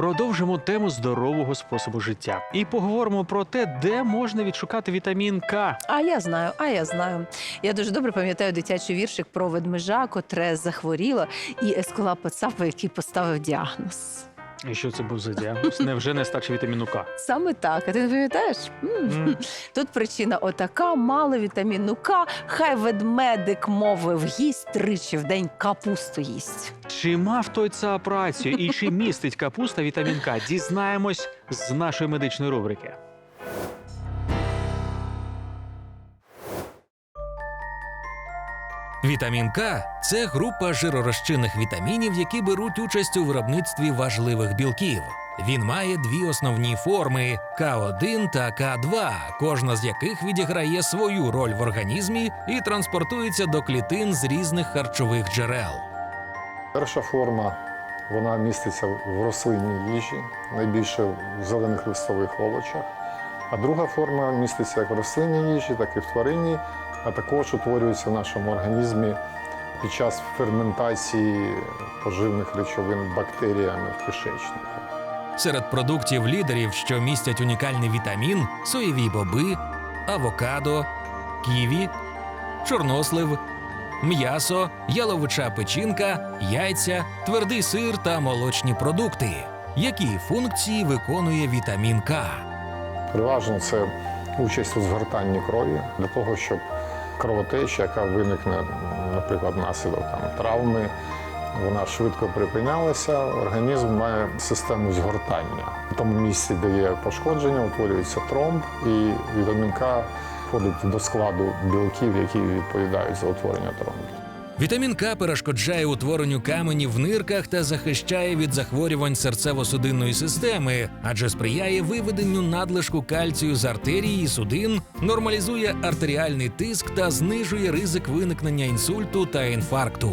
Продовжимо тему здорового способу життя і поговоримо про те, де можна відшукати вітамін К. А я знаю, а я знаю. Я дуже добре пам'ятаю дитячий віршик про ведмежа, котре захворіло, і ескулапа Цапа, який поставив діагноз. І що це був за діагноз? Невже старше вітаміну К? Саме так. А ти не пам'ятаєш? М. Тут причина отака: мало вітаміну К. Хай ведмедик мовив їсть тричі в день капусту їсть. Чи мав той ЦАП працю і чи містить капуста вітамін К? Дізнаємось з нашої медичної рубрики. Вітамін К це група жиророзчинних вітамінів, які беруть участь у виробництві важливих білків. Він має дві основні форми К1 та К2, кожна з яких відіграє свою роль в організмі і транспортується до клітин з різних харчових джерел. Перша форма вона міститься в рослинній їжі, найбільше в зелених листових овочах. А друга форма міститься як в рослинній їжі, так і в тваринній, а також утворюється в нашому організмі під час ферментації поживних речовин бактеріями в кишечнику. Серед продуктів лідерів, що містять унікальний вітамін, соєві боби, авокадо, ківі, чорнослив, м'ясо, яловича печінка, яйця, твердий сир та молочні продукти. Які функції виконує вітамін К? Переважно це участь у згортанні крові для того, щоб кровотеча, яка виникне, наприклад, внаслідок там, травми, вона швидко припинялася. Організм має систему згортання. В тому місці, де є пошкодження, утворюється тромб, і вітамін К входить до складу білків, які відповідають за утворення тромбів. Вітамін К перешкоджає утворенню каменів в нирках та захищає від захворювань серцево-судинної системи, адже сприяє виведенню надлишку кальцію з артерії і судин, нормалізує артеріальний тиск та знижує ризик виникнення інсульту та інфаркту.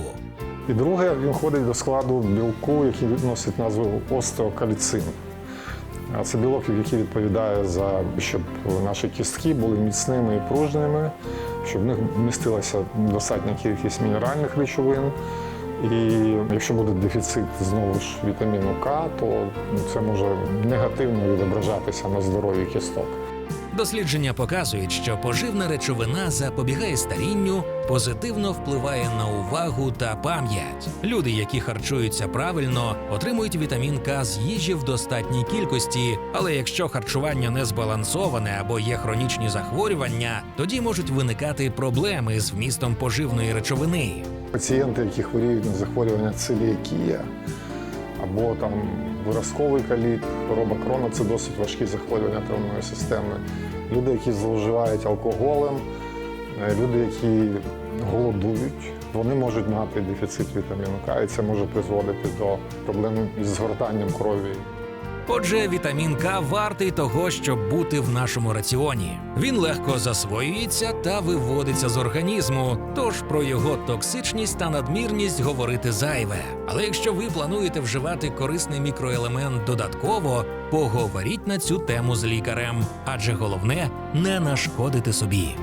І друге, він входить до складу білку, який носить назву остеокальцин. Це білок, який відповідає за щоб наші кістки були міцними і пружними, щоб в них вмістилася достатня кількість мінеральних речовин. І якщо буде дефіцит знову ж вітаміну К, то це може негативно відображатися на здоров'ї кісток. Дослідження показують, що поживна речовина запобігає старінню, позитивно впливає на увагу та пам'ять. Люди, які харчуються правильно, отримують вітамін К з їжі в достатній кількості. Але якщо харчування не збалансоване або є хронічні захворювання, тоді можуть виникати проблеми з вмістом поживної речовини. Пацієнти, які хворіють на захворювання целіакія або там виразковий каліт, хвороба крона це досить важкі захворювання травної системи. Люди, які зловживають алкоголем, е, люди, які голодують, вони можуть мати дефіцит вітаміну К, і це може призводити до проблем із згортанням крові. Отже, вітамін К вартий того, щоб бути в нашому раціоні. Він легко засвоюється та виводиться з організму, тож про його токсичність та надмірність говорити зайве. Але якщо ви плануєте вживати корисний мікроелемент додатково, поговоріть на цю тему з лікарем, адже головне не нашкодити собі.